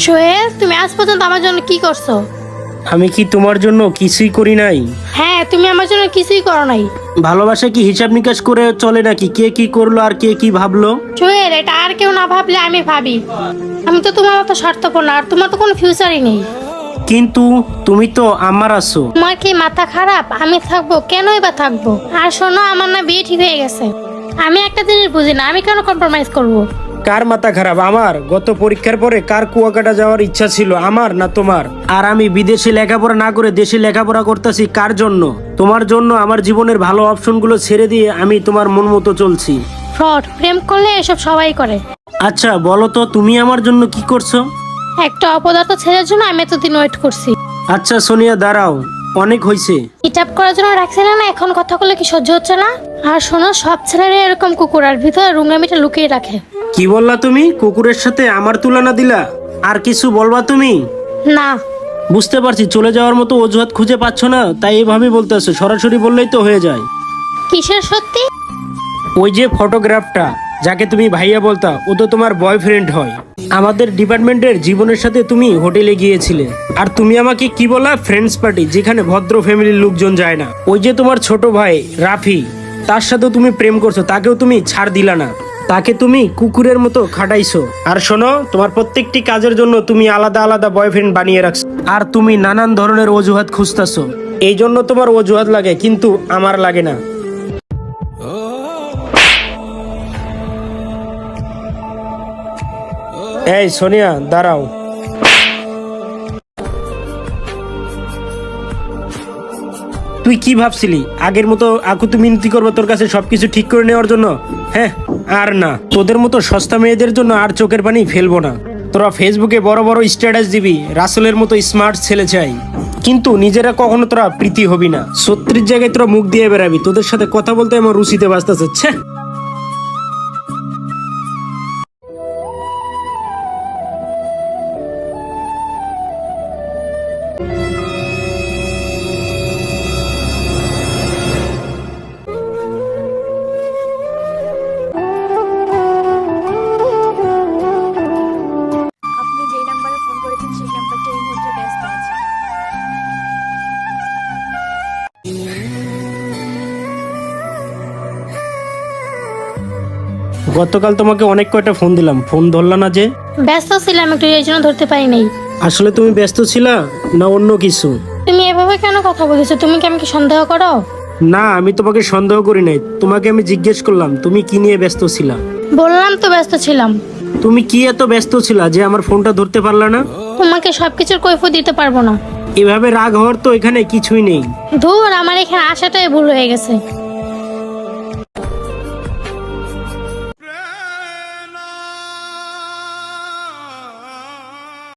সোহেল তুমি আজ পর্যন্ত আমার জন্য কি করছ? আমি কি তোমার জন্য কিছুই করি নাই? হ্যাঁ তুমি আমার জন্য কিছুই করো নাই। ভালোবাসা কি হিসাব নিকাশ করে চলে নাকি? কে কি করল আর কে কি ভাবলো? সোহেল এটা আর কেউ না ভাবলে আমি ভাবি। আমি তো তোমার মতো স্বার্থপর না আর তোমার তো কোনো ফিউচারই নেই। কিন্তু তুমি তো আমার আছো। তোমার কি মাথা খারাপ? আমি থাকব কেনই বা থাকব? আর শোনো আমার না বিয়ে ঠিক হয়ে গেছে। আমি একটা জিনিস বুঝি না আমি কেন কম্প্রোমাইজ করব। কার মাথা খারাপ আমার? গত পরীক্ষার পরে কার কুয়াকাটা যাওয়ার ইচ্ছা ছিল আমার না তোমার? আর আমি বিদেশে লেখাপড়া না করে দেশে লেখাপড়া করতেছি কার জন্য? তোমার জন্য আমার জীবনের ভালো অপশনগুলো ছেড়ে দিয়ে আমি তোমার মন মতো চলছি। ফ্রড প্রেম করলে এসব সবাই করে। আচ্ছা বলো তো তুমি আমার জন্য কি করছ? একটা অপদার্থ ছেলের জন্য আমি এতদিন ওয়েট করছি। আচ্ছা সোনিয়া দাঁড়াও অনেক হয়েছে হিটাপ করার জন্য রাখছে না না এখন কথা বলে কি সহ্য হচ্ছে না? আর শোনো সব ছেলেরা এরকম কুকুর আর ভিতরে রুঙ্গামিটা লুকিয়ে রাখে। কি বললা তুমি? কুকুরের সাথে আমার তুলনা দিলা? আর কিছু বলবা তুমি? না। বুঝতে পারছি চলে যাওয়ার মতো অজুহাত খুঁজে পাচ্ছ না তাই এইভাবে বলতেছো সরাসরি বললেই তো হয়ে যায়। কিসের সত্যি? ওই যে ফটোগ্রাফটা যাকে তুমি ভাইয়া বলতা ও তো তোমার বয়ফ্রেন্ড হয়। আমাদের ডিপার্টমেন্টের জীবনের সাথে তুমি হোটেলে গিয়েছিলে। আর তুমি আমাকে কি বলা ফ্রেন্ডস পার্টি যেখানে ভদ্র ফ্যামিলির লোকজন যায় না। ওই যে তোমার ছোট ভাই রাফি তার সাথেও তুমি প্রেম করছ তাকেও তুমি ছাড় দিলা না। তাকে তুমি কুকুরের মতো খাটাইছো। আর শোনো তোমার প্রত্যেকটি কাজের জন্য তুমি আলাদা আলাদা বয়ফ্রেন্ড বানিয়ে রাখছো। আর তুমি নানান ধরনের অজুহাত খুঁজতেছো। এই জন্য তোমার অজুহাত লাগে কিন্তু আমার লাগে না। এই সোনিয়া দাঁড়াও। তুই কি ভাবছিলি? আগের মতো আকুতি মিনতি করব তোর কাছে সবকিছু ঠিক করে নেওয়ার জন্য? হ্যাঁ? আর না। তোদের মতো সস্তা মেয়েদের জন্য আর চোখের পানি ফেলব না। তোরা ফেসবুকে বড় বড় স্ট্যাটাস দিবি, রাসেলের মতো স্মার্ট ছেলে চাই। কিন্তু নিজেরা কখনো তোরা প্রীতি হবি না। সত্যির জায়গায় তোরা মুখ দিয়ে বেড়াবি। তোদের সাথে কথা বলতে আমার রুচিতে বাঁচতেছে গতকাল তোমাকে অনেক কয়টা ফোন দিলাম। ফোন ধরলা না যে? ব্যস্ত ছিলাম একটু এই জন্য ধরতে পারি নাই। আসলে তুমি ব্যস্ত ছিলা না অন্য কিছু? তুমি এভাবে কেন কথা বলেছ? তুমি কি আমাকে সন্দেহ করো? না আমি তোমাকে সন্দেহ করি নাই। তোমাকে আমি জিজ্ঞেস করলাম তুমি কি নিয়ে ব্যস্ত ছিলা? বললাম তো ব্যস্ত ছিলাম। তুমি কি এত ব্যস্ত ছিলা যে আমার ফোনটা ধরতে পারলা না? তোমাকে সবকিছুর কৈফত দিতে পারব না। এভাবে রাগ হওয়ার তো এখানে কিছুই নেই। ধুর আমার এখানে আসাটাই ভুল হয়ে গেছে।